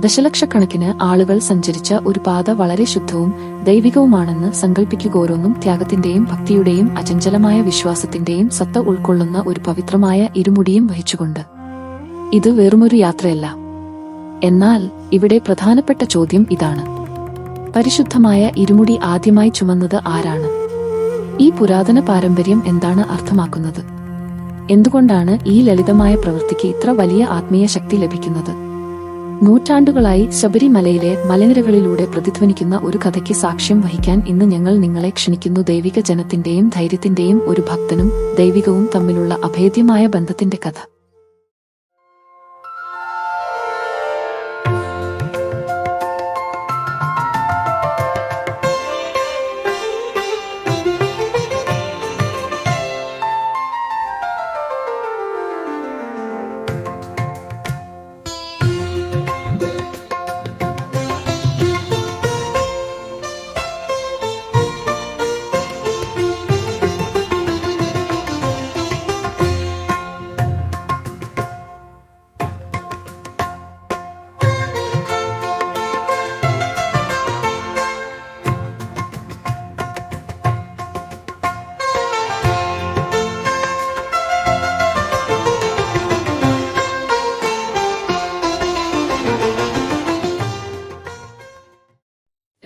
ദശലക്ഷക്കണക്കിന് ആളുകൾ സഞ്ചരിച്ച ഒരു പാത വളരെ ശുദ്ധവും ദൈവികവുമാണെന്ന് സങ്കല്പിക്കുകോരോന്നും ത്യാഗത്തിന്റെയും ഭക്തിയുടെയും അചഞ്ചലമായ വിശ്വാസത്തിന്റെയും സത്ത ഉൾക്കൊള്ളുന്ന ഒരു പവിത്രമായ ഇരുമുടിയും വഹിച്ചുകൊണ്ട്. ഇത് വെറുമൊരു യാത്രയല്ല. എന്നാൽ ഇവിടെ പ്രധാനപ്പെട്ട ചോദ്യം ഇതാണ്. പരിശുദ്ധമായ ഇരുമുടി ആദ്യമായി ചുമന്നത് ആരാണ്? ഈ പുരാതന പാരമ്പര്യം എന്താണ് അർത്ഥമാക്കുന്നത്? എന്തുകൊണ്ടാണ് ഈ ലളിതമായ പ്രവൃത്തിക്ക് ഇത്ര വലിയ ആത്മീയ ശക്തി ലഭിക്കുന്നത്? നൂറ്റാണ്ടുകളായി ശബരിമലയിലെ മലനിരകളിലൂടെ പ്രതിധ്വനിക്കുന്ന ഒരു കഥയ്ക്ക് സാക്ഷ്യം വഹിക്കാൻ ഇന്ന് ഞങ്ങൾ നിങ്ങളെ ക്ഷണിക്കുന്നു. ദൈവിക ജനത്തിന്റെയും ധൈര്യത്തിന്റെയും ഒരു ഭക്തനും ദൈവികവും തമ്മിലുള്ള അഭേദ്യമായ ബന്ധത്തിന്റെ കഥ.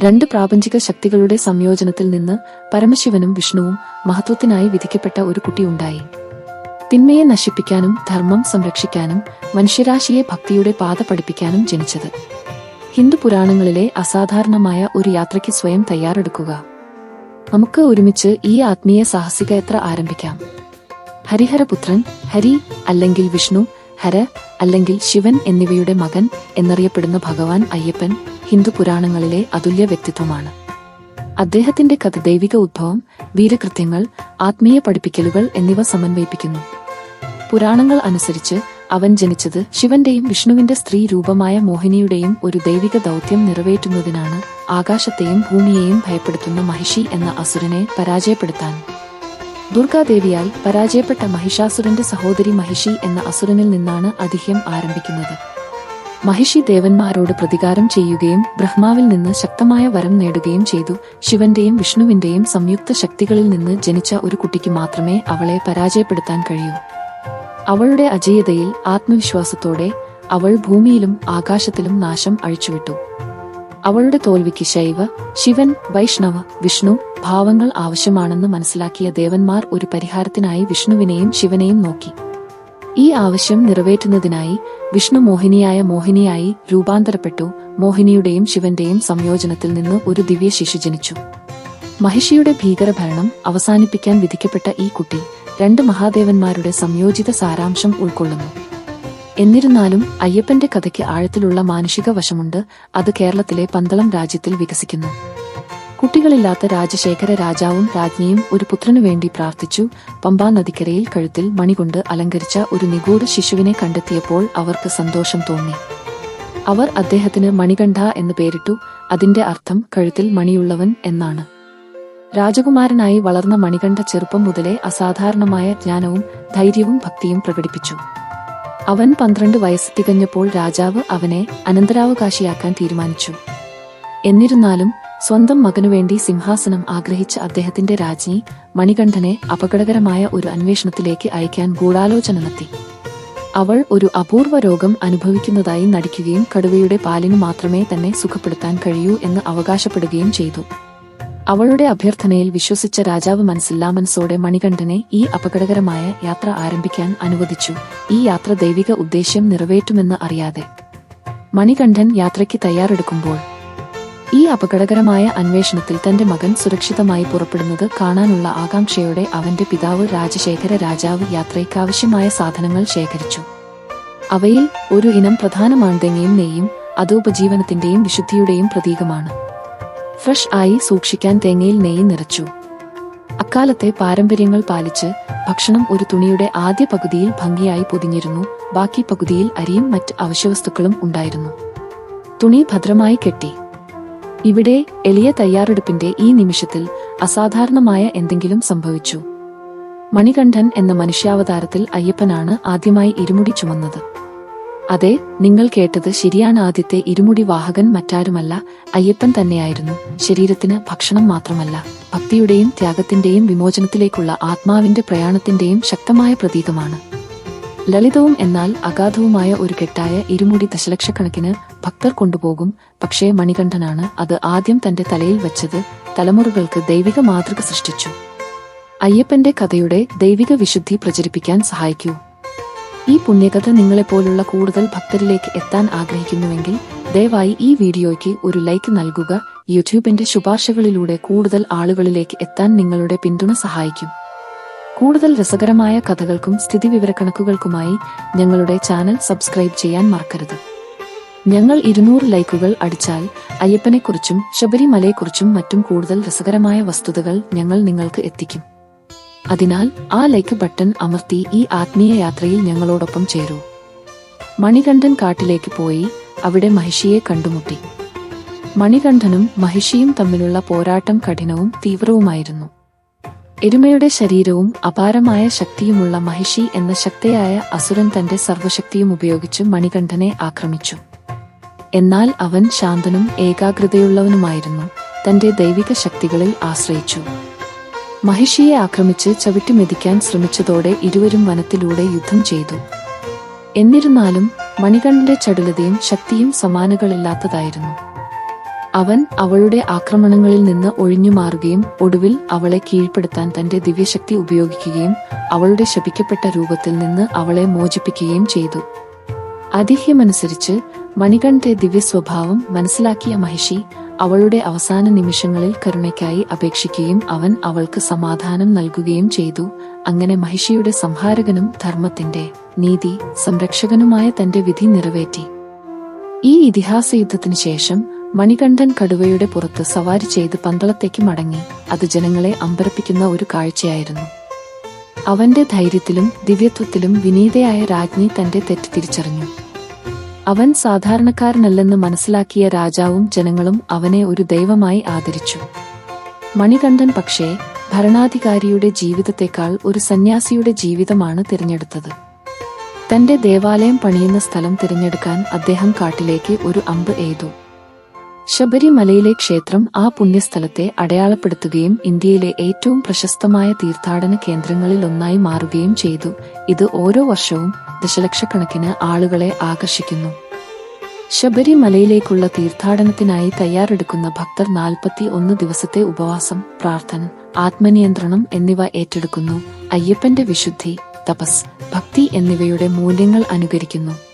രണ്ട് പ്രാപഞ്ചിക ശക്തികളുടെ സംയോജനത്തിൽ നിന്ന് പരമശിവനും വിഷ്ണുവും മഹത്വത്തിനായി വിധിക്കപ്പെട്ട ഒരു കുട്ടിയുണ്ടായി തിന്മയെ നശിപ്പിക്കാനും ധർമ്മം സംരക്ഷിക്കാനും മനുഷ്യരാശിയെ ഭക്തിയുടെ പാത പഠിപ്പിക്കാനും ജനിച്ചത്. ഹിന്ദു പുരാണങ്ങളിലെ അസാധാരണമായ ഒരു യാത്രയ്ക്ക് സ്വയം തയ്യാറെടുക്കുക. നമുക്ക് ഒരുമിച്ച് ഈ ആത്മീയ സാഹസിക യാത്ര ആരംഭിക്കാം. ഹരിഹരപുത്രൻ ഹരി അല്ലെങ്കിൽ വിഷ്ണു ഹര അല്ലെങ്കിൽ ശിവൻ എന്നിവയുടെ മകൻ എന്നറിയപ്പെടുന്ന ഭഗവാൻ അയ്യപ്പൻ ഹിന്ദു പുരാണങ്ങളിലെ അതുല്യ വ്യക്തിത്വമാണ്. അദ്ദേഹത്തിന്റെ കഥ ദൈവിക ഉദ്ഭവം വീരകൃത്യങ്ങൾ ആത്മീയ പഠിപ്പിക്കലുകൾ എന്നിവ സമന്വയിപ്പിക്കുന്നു. പുരാണങ്ങൾ അനുസരിച്ച് അവൻ ജനിച്ചത് ശിവന്റെയും വിഷ്ണുവിന്റെ സ്ത്രീ രൂപമായ മോഹിനിയുടെയും ഒരു ദൈവിക ദൗത്യം നിറവേറ്റുന്നതിനാണ് ആകാശത്തെയും ഭൂമിയെയും ഭയപ്പെടുത്തുന്ന മഹിഷി എന്ന അസുരനെ പരാജയപ്പെടുത്താൻ. ദുർഗാദേവിയാൽ പരാജയപ്പെട്ട മഹിഷാസുരന്റെ സഹോദരി മഹിഷി എന്ന അസുരനിൽ നിന്നാണ് അതിഹ്യം ആരംഭിക്കുന്നത്. മഹിഷി ദേവന്മാരോട് പ്രതികാരം ചെയ്യുകയും ബ്രഹ്മാവിൽ നിന്ന് ശക്തമായ വരം നേടുകയും ചെയ്തു. ശിവന്റെയും വിഷ്ണുവിന്റെയും സംയുക്ത ശക്തികളിൽ നിന്ന് ജനിച്ച ഒരു കുട്ടിക്ക് മാത്രമേ അവളെ പരാജയപ്പെടുത്താൻ കഴിയൂ. അവളുടെ അജയതയിൽ ആത്മവിശ്വാസത്തോടെ അവൾ ഭൂമിയിലും ആകാശത്തിലും നാശം അഴിച്ചുവിട്ടു. അവളുടെ തോൽവിക്ക് ശൈവ ശിവൻ വൈഷ്ണവ വിഷ്ണു ഭാവങ്ങൾ ആവശ്യമാണെന്ന് മനസ്സിലാക്കിയ ദേവന്മാർ ഒരു പരിഹാരത്തിനായി വിഷ്ണുവിനെയും ശിവനെയും നോക്കി. ഈ ആവശ്യം നിറവേറ്റുന്നതിനായി വിഷ്ണു മോഹിനിയായ മോഹിനിയായി രൂപാന്തരപ്പെട്ടു മോഹിനിയുടെയും ശിവന്റെയും സംയോജനത്തിൽ നിന്ന് ഒരു ദിവ്യ ശിശു ജനിച്ചു. മഹിഷിയുടെ ഭീകരഭരണം അവസാനിപ്പിക്കാൻ വിധിക്കപ്പെട്ട ഈ കുട്ടി രണ്ട് മഹാദേവന്മാരുടെ സംയോജിത സാരാംശം ഉൾക്കൊള്ളുന്നു. എന്നിരുന്നാലും അയ്യപ്പന്റെ കഥയ്ക്ക് ആഴത്തിലുള്ള മാനുഷിക വശമുണ്ട്. അത് കേരളത്തിലെ പന്തളം രാജ്യത്തിൽ വികസിക്കുന്നു. കുട്ടികളില്ലാത്ത രാജശേഖര രാജാവും രാജ്ഞിയും ഒരു പുത്രനു വേണ്ടി പ്രാർത്ഥിച്ചു. പമ്പാ നദിക്കരയിൽ കഴുത്തിൽ മണികൊണ്ട് അലങ്കരിച്ച ഒരു നിഗൂഢ ശിശുവിനെ കണ്ടെത്തിയപ്പോൾ അവർക്ക് സന്തോഷം തോന്നി. അവർ അദ്ദേഹത്തിന് മണികണ്ഠ എന്ന് പേരിട്ടു. അതിന്റെ അർത്ഥം കഴുത്തിൽ മണിയുള്ളവൻ എന്നാണ്. രാജകുമാരനായി വളർന്ന മണികണ്ഠ ചെറുപ്പം മുതലേ അസാധാരണമായ ജ്ഞാനവും ധൈര്യവും ഭക്തിയും പ്രകടിപ്പിച്ചു. അവൻ പന്ത്രണ്ട് വയസ്സ് തികഞ്ഞപ്പോൾ രാജാവ് അവനെ അനന്തരാവകാശിയാക്കാൻ തീരുമാനിച്ചു. എന്നിരുന്നാലും സ്വന്തം മകനുവേണ്ടി സിംഹാസനം ആഗ്രഹിച്ച അദ്ദേഹത്തിന്റെ രാജ്ഞി മണികണ്ഠനെ അപകടകരമായ ഒരു അന്വേഷണത്തിലേക്ക് അയക്കാൻ ഗൂഢാലോചന നടത്തി. അവൾ ഒരു അപൂർവ രോഗം അനുഭവിക്കുന്നതായി നടിക്കുകയും കടുവയുടെ പാലിനു മാത്രമേ തന്നെ സുഖപ്പെടുത്താൻ കഴിയൂ എന്ന് അവകാശപ്പെടുകയും ചെയ്തു. അവളുടെ അഭ്യർത്ഥനയിൽ വിശ്വസിച്ച രാജാവ് മനസ്സില്ലാമനസോടെ മണികണ്ഠനെ ഈ അപകടകരമായ യാത്ര ആരംഭിക്കാൻ അനുവദിച്ചു. ഈ യാത്ര ദൈവിക ഉദ്ദേശ്യം നിറവേറ്റുമെന്ന് അറിയാതെ. മണികണ്ഠൻ യാത്രയ്ക്ക് തയ്യാറെടുക്കുമ്പോൾ ഈ അപകടകരമായ അന്വേഷണത്തിൽ തന്റെ മകൻ സുരക്ഷിതമായി പുറപ്പെടുന്നത് കാണാനുള്ള ആകാംക്ഷയോടെ അവന്റെ പിതാവ് രാജശേഖര രാജാവ് യാത്രയ്ക്കാവശ്യമായ സാധനങ്ങൾ ശേഖരിച്ചു. അവയിൽ ഒരു ഇനം പ്രധാന മാന്തങ്ങയും നെയ്യും അതോപജീവനത്തിന്റെയും വിശുദ്ധിയുടെയും പ്രതീകമാണ്. ഫ്രഷ് ആയി സൂക്ഷിക്കാൻ തേങ്ങയിൽ നെയ്യ് നിറച്ചു. അക്കാലത്തെ പാരമ്പര്യങ്ങൾ പാലിച്ച് ഭക്ഷണം ഒരു തുണിയുടെ ആദ്യ പകുതിയിൽ ഭംഗിയായി പൊതിഞ്ഞിരുന്നു. ബാക്കി പകുതിയിൽ അരിയും മറ്റ് അവശ്യവസ്തുക്കളും ഉണ്ടായിരുന്നു. തുണി ഭദ്രമായി കെട്ടി. ഇവിടെ എളിയ തയ്യാറെടുപ്പിന്റെ ഈ നിമിഷത്തിൽ അസാധാരണമായ എന്തെങ്കിലും സംഭവിച്ചു. മണികണ്ഠൻ എന്ന മനുഷ്യാവതാരത്തിൽ അയ്യപ്പനാണ് ആദ്യമായി ഇരുമുടി ചുമന്നത്. അതെ നിങ്ങൾ കേട്ടത് ശരിയാണ്. ആദ്യത്തെ ഇരുമുടി വാഹകൻ മറ്റാരുമല്ല. അയ്യപ്പൻ തന്നെയായിരുന്നു. ശരീരത്തിന് ഭക്ഷണം മാത്രമല്ല. ഭക്തിയുടെയും ത്യാഗത്തിന്റെയും വിമോചനത്തിലേക്കുള്ള ആത്മാവിന്റെ പ്രയാണത്തിന്റെയും ശക്തമായ പ്രതീകമാണ് ലളിതവും എന്നാൽ അഗാധവുമായ ഒരു കെട്ടായ ഇരുമുടി ദശലക്ഷക്കണക്കിന് ഭക്തർ കൊണ്ടുപോകും. പക്ഷേ മണികണ്ഠനാണ് അത് ആദ്യം തന്റെ തലയിൽ വെച്ചത്. തലമുറകൾക്ക് ദൈവിക മാതൃക സൃഷ്ടിച്ചു. അയ്യപ്പന്റെ കഥയുടെ ദൈവിക വിശുദ്ധി പ്രചരിപ്പിക്കാൻ സഹായിക്കൂ. ഈ പുണ്യകഥ നിങ്ങളെപ്പോലുള്ള കൂടുതൽ ഭക്തരിലേക്ക് എത്താൻ ആഗ്രഹിക്കുന്നുവെങ്കിൽ ദയവായി ഈ വീഡിയോയ്ക്ക് ഒരു ലൈക്ക് നൽകുക. യൂട്യൂബിന്റെ ശുപാർശകളിലൂടെ കൂടുതൽ ആളുകളിലേക്ക് എത്താൻ നിങ്ങളുടെ പിന്തുണ സഹായിക്കും. കൂടുതൽ രസകരമായ കഥകൾക്കും സ്ഥിതിവിവരക്കണക്കുകൾക്കുമായി ഞങ്ങളുടെ ചാനൽ സബ്സ്ക്രൈബ് ചെയ്യാൻ മറക്കരുത്. ഞങ്ങൾ ഇരുന്നൂറ് ലൈക്കുകൾ അടിച്ചാൽ അയ്യപ്പനെക്കുറിച്ചും ശബരിമലയെക്കുറിച്ചും മറ്റും കൂടുതൽ രസകരമായ വസ്തുതകൾ ഞങ്ങൾ നിങ്ങൾക്ക് എത്തിക്കും. അതിനാൽ ആ ലൈക്ക് ബട്ടൺ അമർത്തി ഈ ആത്മീയ യാത്രയിൽ ഞങ്ങളോടൊപ്പം ചേരൂ. മണികണ്ഠൻ കാട്ടിലേക്ക് പോയി അവിടെ മഹിഷിയെ കണ്ടുമുട്ടി. മണികണ്ഠനും മഹിഷിയും തമ്മിലുള്ള പോരാട്ടം കഠിനവും തീവ്രവുമായിരുന്നു. എരുമയുടെ ശരീരവും അപാരമായ ശക്തിയുമുള്ള മഹിഷി എന്ന ശക്തയായ അസുരൻ തന്റെ സർവശക്തിയും ഉപയോഗിച്ച് മണികണ്ഠനെ ആക്രമിച്ചു. എന്നാൽ അവൻ ശാന്തനും ഏകാഗ്രതയുള്ളവനുമായിരുന്നു തന്റെ ദൈവിക ശക്തികളിൽ ആശ്രയിച്ചു. മഹിഷിയെ ആക്രമിച്ച് ചവിട്ടിമെതിക്കാൻ ശ്രമിച്ചതോടെ ഇരുവരും വനത്തിലൂടെ യുദ്ധം ചെയ്തു. എന്നിരുന്നാലും മണികണ്ഠന്റെ ചടുലതയും ശക്തിയും സമാനകളില്ലാത്തതായിരുന്നു അവൻ അവളുടെ ആക്രമണങ്ങളിൽ നിന്ന് ഒഴിഞ്ഞു മാറുകയും ഒടുവിൽ അവളെ കീഴ്പ്പെടുത്താൻ തന്റെ ദിവ്യശക്തി ഉപയോഗിക്കുകയും അവളുടെ ശപിക്കപ്പെട്ട രൂപത്തിൽ നിന്ന് അവളെ മോചിപ്പിക്കുകയും ചെയ്തു. അതിഹ്യമനുസരിച്ച് മണികണ്ഠന്റെ ദിവ്യസ്വഭാവം മനസ്സിലാക്കിയ മഹിഷി അവളുടെ അവസാന നിമിഷങ്ങളിൽ കരുണയ്ക്കായി അപേക്ഷിക്കുകയും അവൻ അവൾക്ക് സമാധാനം നൽകുകയും ചെയ്തു. അങ്ങനെ മഹിഷിയുടെ സംഹാരകനും ധർമ്മത്തിന്റെ നീതി സംരക്ഷകനുമായ തന്റെ വിധി നിറവേറ്റി. ഈ ഇതിഹാസ യുദ്ധത്തിനു ശേഷം മണികണ്ഠൻ കടുവയുടെ പുറത്ത് സവാരി ചെയ്ത് പന്തളത്തേക്ക് മടങ്ങി. അത് ജനങ്ങളെ അമ്പരപ്പിക്കുന്ന ഒരു കാഴ്ചയായിരുന്നു. അവന്റെ ധൈര്യത്തിലും ദിവ്യത്വത്തിലും വിനീതയായ രാജ്ഞി തന്റെ തെറ്റ് തിരിച്ചറിഞ്ഞു. അവൻ സാധാരണക്കാരനല്ലെന്ന് മനസ്സിലാക്കിയ രാജാവും ജനങ്ങളും അവനെ ഒരു ദൈവമായി ആദരിച്ചു. മണികണ്ഠൻ പക്ഷേ ഭരണാധികാരിയുടെ ജീവിതത്തെക്കാൾ ഒരു സന്യാസിയുടെ ജീവിതമാണ് തിരഞ്ഞെടുത്തത്. തന്റെ ദേവാലയം പണിയുന്ന സ്ഥലം തിരഞ്ഞെടുക്കാൻ അദ്ദേഹം കാട്ടിലേക്ക് ഒരു അമ്പ് എയ്തു. ശബരിമലയിലെ ക്ഷേത്രം ആ പുണ്യസ്ഥലത്തെ അടയാളപ്പെടുത്തുകയും ഇന്ത്യയിലെ ഏറ്റവും പ്രശസ്തമായ തീർത്ഥാടന കേന്ദ്രങ്ങളിൽ ഒന്നായി മാറുകയും ചെയ്തു. ഇത് ഓരോ വർഷവും ദശലക്ഷക്കണക്കിന് ആളുകളെ ആകർഷിക്കുന്നു. ശബരിമലയിലേക്കുള്ള തീർത്ഥാടനത്തിനായി തയ്യാറെടുക്കുന്ന ഭക്തർ നാൽപ്പത്തി ഒന്ന് ദിവസത്തെ ഉപവാസം പ്രാർത്ഥന ആത്മനിയന്ത്രണം എന്നിവ ഏറ്റെടുക്കുന്നു. അയ്യപ്പന്റെ വിശുദ്ധി തപസ് ഭക്തി എന്നിവയുടെ മൂല്യങ്ങൾ അനുകരിക്കുന്നു.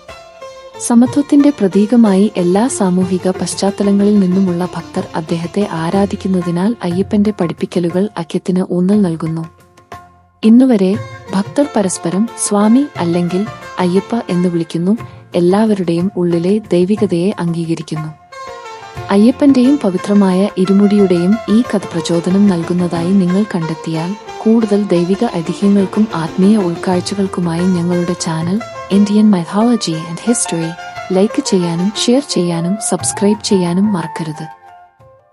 സമത്വത്തിന്റെ പ്രതീകമായി എല്ലാ സാമൂഹിക പശ്ചാത്തലങ്ങളിൽ നിന്നുമുള്ള ഭക്തർ അദ്ദേഹത്തെ ആരാധിക്കുന്നതിനാൽ അയ്യപ്പന്റെ പഠിപ്പിക്കലുകൾ അഖ്യത്തിന് ഊന്നൽ നൽകുന്നു. ഇന്നുവരെ ഭക്തർ പരസ്പരം സ്വാമി അല്ലെങ്കിൽ അയ്യപ്പ എന്ന് വിളിക്കുന്നു എല്ലാവരുടെയും ഉള്ളിലെ ദൈവികതയെ അംഗീകരിക്കുന്നു. അയ്യപ്പന്റെയും പവിത്രമായ ഇരുമുടിയുടെയും ഈ കഥ പ്രചോദനം നൽകുന്നതായി നിങ്ങൾ കണ്ടെത്തിയാൽ കൂടുതൽ ദൈവിക ഐതിഹ്യങ്ങൾക്കും ആത്മീയ ഉൾക്കാഴ്ചകൾക്കുമായി ഞങ്ങളുടെ channel Indian mythology and history like ചെയ്യാനും ഷെയർ ചെയ്യാനും സബ്സ്ക്രൈബ് ചെയ്യാനും മറക്കരുത്.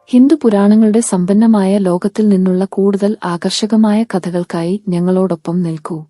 ഹിന്ദു പുരാണങ്ങളുടെ സമ്പന്നമായ ലോകത്തിൽ നിന്നുള്ള കൂടുതൽ ആകർഷകമായ കഥകൾക്കായി ഞങ്ങളോടൊപ്പം നിൽക്കൂ.